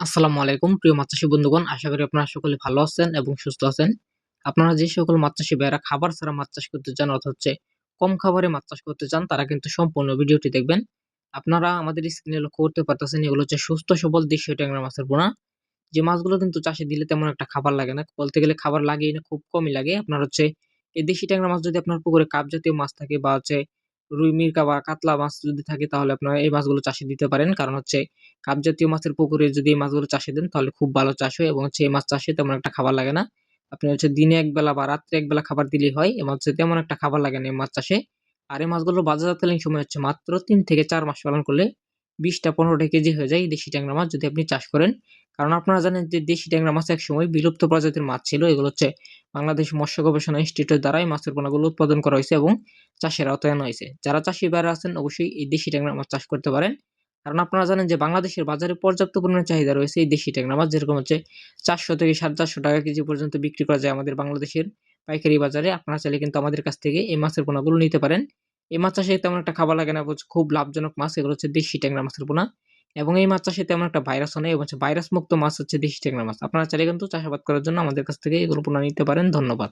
আসসালামু আলাইকুম, প্রিয় মাছ বন্ধুগণ। আশা করি আপনারা সকলে ভালো আছেন এবং সুস্থ আছেন। আপনারা যে সকল মাছ চাষী ভাইয়েরা খাবার ছাড়া মাছ চাষ করতে চান, অর্থাৎ হচ্ছে কম খাবারে মাছ চাষ করতে চান, তারা কিন্তু সম্পূর্ণ ভিডিওটি দেখবেন। আপনারা আমাদের স্ক্রিনে লক্ষ্য করতে পারতেছেন, এগুলো হচ্ছে সুস্থ, সবল দেশীয় ট্যাংরা মাছের পোনা যে মাছগুলো কিন্তু চাষে দিলে তেমন একটা খাবার লাগে না। বলতে গেলে খাবার লাগেই না, খুব কমই লাগে। আপনার হচ্ছে এই দেশি ট্যাংরা মাছ যদি আপনার পুকুরে কাপ জাতীয় মাছ থাকে বা হচ্ছে রুই, মিরকা বা কাতলা মাছ যদি থাকে, তাহলে আপনারা এই মাছগুলো চাষে দিতে পারেন। কারণ হচ্ছে কাপ জাতীয় মাছের পুকুরে যদি এই মাছগুলো চাষে দেন, তাহলে খুব ভালো চাষ হয় এবং হচ্ছে এই মাছ চাষে তেমন একটা খাবার লাগে না। আপনি হচ্ছে দিনে এক বেলা বা রাত্রে এক বেলা খাবার দিলেই হয় এই মাছ তেমন একটা খাবার লাগে না এই মাছ চাষে। আর এই মাছগুলোর বাজারজাতকালীন সময় হচ্ছে মাত্র তিন থেকে চার মাস পালন করলে বিশটা পনেরোটা কেজি হয়ে যায় দেশি ট্যাংরা মাছ যদি আপনি চাষ করেন। কারণ আপনারা জানেন যে দেশি ট্যাংরা মাছ এক সময় বিলুপ্ত প্রজাতির মাছ ছিল, এগুলো হচ্ছে বাংলাদেশ মৎস্য গবেষণা ইনস্টিটিউটের দ্বারা এই মাছের পোনাগুলো উৎপাদন করা হয়েছে এবং চাষের আওতায় আনা হয়েছে। যারা চাষি বাইরে আছেন, অবশ্যই এই দেশি ট্যাংরা মাছ চাষ করতে পারেন। কারণ আপনারা জানেন যে বাংলাদেশের বাজারে পর্যাপ্ত পরিমাণে চাহিদা রয়েছে এই দেশি ট্যাংরা মাছ, যেরকম হচ্ছে চারশো থেকে সাড়ে চারশো টাকা কেজি পর্যন্ত বিক্রি করা যায় আমাদের বাংলাদেশের পাইকারি বাজারে। আপনারা চাইলে কিন্তু আমাদের কাছ থেকে এই মাছের পোনাগুলো নিতে পারেন। এই মাছ চাষে তেমন একটা খাবার লাগে না খুব লাভজনক মাছ, এগুলো হচ্ছে দেশি ট্যাংরা মাছের পোনা। এবং এই মাছ চাষে তেমন একটা ভাইরাস নেই এবং ভাইরাস মুক্ত মাছ হচ্ছে দেশি ট্যাংরা মাছ। আপনারা চাইলে কিন্তু চাষাবাদ করার জন্য আমাদের কাছ থেকে এগুলো পোনা নিতে পারেন। ধন্যবাদ।